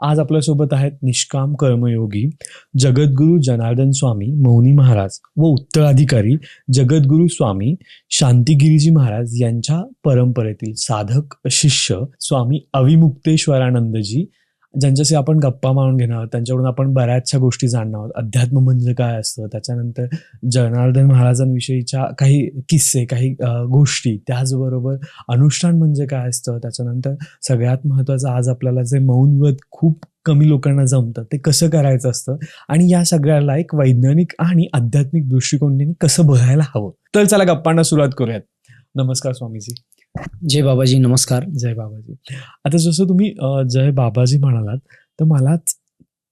आज आपल्यासोबत आहेत निष्काम कर्मयोगी जगद्गुरू जनार्दन स्वामी मौनी महाराज व उत्तराधिकारी जगद्गुरू स्वामी शांतिगिरीजी महाराज यांच्या परंपरेतील साधक शिष्य स्वामी अविमुक्तेश्वरानंदजी ज्यांच्याशी आपण गप्पा मारून घेणार आहोत त्यांच्याकडून आपण बऱ्याचशा गोष्टी जाणणार आहोत. अध्यात्म म्हणजे काय असतं? त्याच्यानंतर जनार्दन महाराजांविषयीच्या काही किस्से काही गोष्टी त्याचबरोबर अनुष्ठान म्हणजे काय असतं? त्याच्यानंतर सगळ्यात महत्त्वाचं आज आपल्याला जे मौन व्रत खूप कमी लोकांना जमतं ते कसं करायचं असतं? आणि या सगळ्याला एक वैज्ञानिक आणि आध्यात्मिक दृष्टिकोनाने कसं बघायला हवं? तर चला गप्पांना सुरुवात करूयात. नमस्कार स्वामीजी. जय बाबाजी नमस्कार. जय बाबाजी. आता जसं तुम्ही जय बाबाजी म्हणालात तर मलाच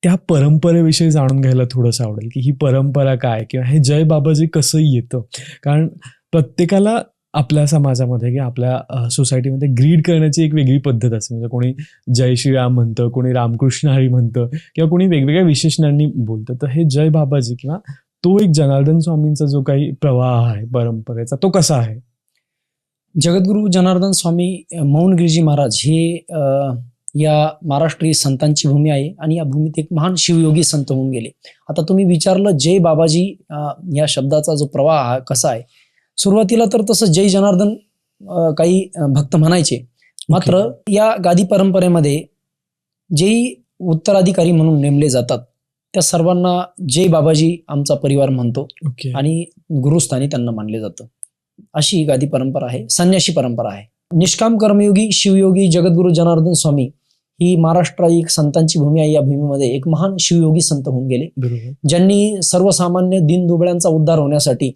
त्या परंपरेविषयी जाणून घ्यायला थोडंसं आवडेल की ही परंपरा काय किंवा हे जय बाबाजी कसं येतं? कारण प्रत्येकाला आपल्या समाजामध्ये किंवा आपल्या सोसायटीमध्ये ग्रीड करण्याची एक वेगळी पद्धत असते. म्हणजे कोणी जय श्रीराम म्हणतं कोणी रामकृष्ण हरी म्हणतं किंवा कोणी वेगवेगळ्या विशेषणांनी बोलतं. तर हे जय बाबाजी किंवा तो एक जनार्दन स्वामींचा जो काही प्रवाह आहे परंपरेचा तो कसा आहे? जगद्गुरू जनार्दन स्वामी मौन गिरीजी महाराज हे या महाराष्ट्रीय संतांची भूमी आहे आणि या भूमीत एक महान शिवयोगी संत होऊन गेले. आता तुम्ही विचारलं जय बाबाजी या शब्दाचा जो प्रवाह कसा आहे? सुरुवातीला तर तसं जय जनार्दन काही भक्त म्हणायचे. मात्र या गादी परंपरेमध्ये जेही उत्तराधिकारी म्हणून नेमले जातात. त्या सर्वांना जय बाबाजी आमचा परिवार म्हणतो आणि गुरुस्थानी त्यांना मानले जातं. अशी ही गादी परंपरा आहे संन्याशी परंपरा आहे. निष्काम कर्मयोगी शिवयोगी जगद्गुरु जनार्दन स्वामी ही महाराष्ट्र एक संतांची भूमी आहे. या भूमीमध्ये एक महान शिवयोगी संत होऊन गेले. ज्यांनी सर्वसामान्य दिनदुबळ्यांचा उद्धार होण्यासाठी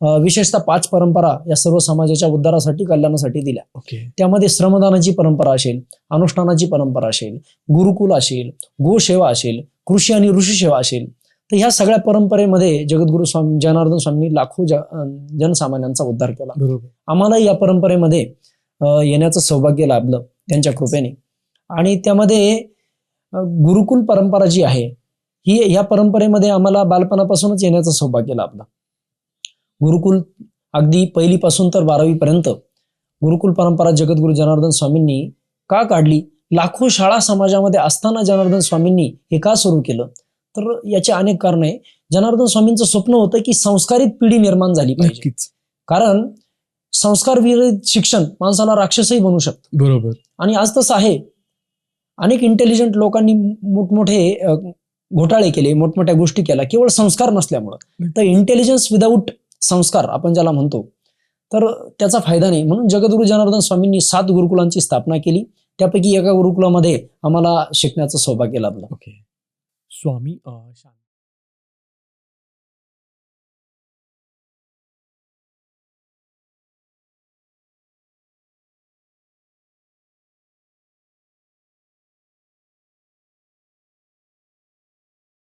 विशेषतः पाच परंपरा या सर्व समाजाच्या उद्धारासाठी कल्याणासाठी दिल्या. ओके. त्यामध्ये श्रमदानाची परंपरा असेल अनुष्ठानाची परंपरा असेल गुरुकुल असेल गोसेवा असेल कृषी आणि ऋषी सेवा असेल तर ह्या सगळ्या परंपरेमध्ये जगद्गुरू स्वामी जनार्दन स्वामींनी लाखो जनसामान्यांचा उद्धार केला. बरोबर. आम्हालाही या परंपरेमध्ये येण्याचं सौभाग्य लाभलं त्यांच्या कृपेने. आणि त्यामध्ये गुरुकुल परंपरा जी आहे ही ह्या परंपरेमध्ये आम्हाला बालपणापासूनच येण्याचं सौभाग्य लाभलं. गुरुकुल अगदी पहिलीपासून तर बारावीपर्यंत गुरुकुल परंपरा जगद्गुरू जनार्दन स्वामींनी का काढली? लाखो शाळा समाजामध्ये असताना जनार्दन स्वामींनी हे का सुरू केलं? तर याची अनेक कारण आहे. जनार्दन स्वामींचं स्वप्न होतं की संस्कारित पिढी निर्माण झाली पाहिजे. कारण संस्कार विरहित शिक्षण माणसाला राक्षसही बनवू शकतं. बरोबर. आणि आज तसं आहे. अनेक इंटेलिजंट लोकांनी मोठमोठे घोटाळे केले मोठमोठ्या गोष्टी केल्या. केवळ संस्कार नसल्यामुळं. तर इंटेलिजन्स विदाऊट संस्कार आपण ज्याला म्हणतो. तर त्याचा फायदा नाही. म्हणून जगद्गुरू जनार्दन स्वामींनी सात गुरुकुलांची स्थापना केली. त्यापैकी एका गुरुकुलामध्ये आम्हाला शिकण्याचं सौभाग्य लाभलं. ओके. स्वामी अ, शांत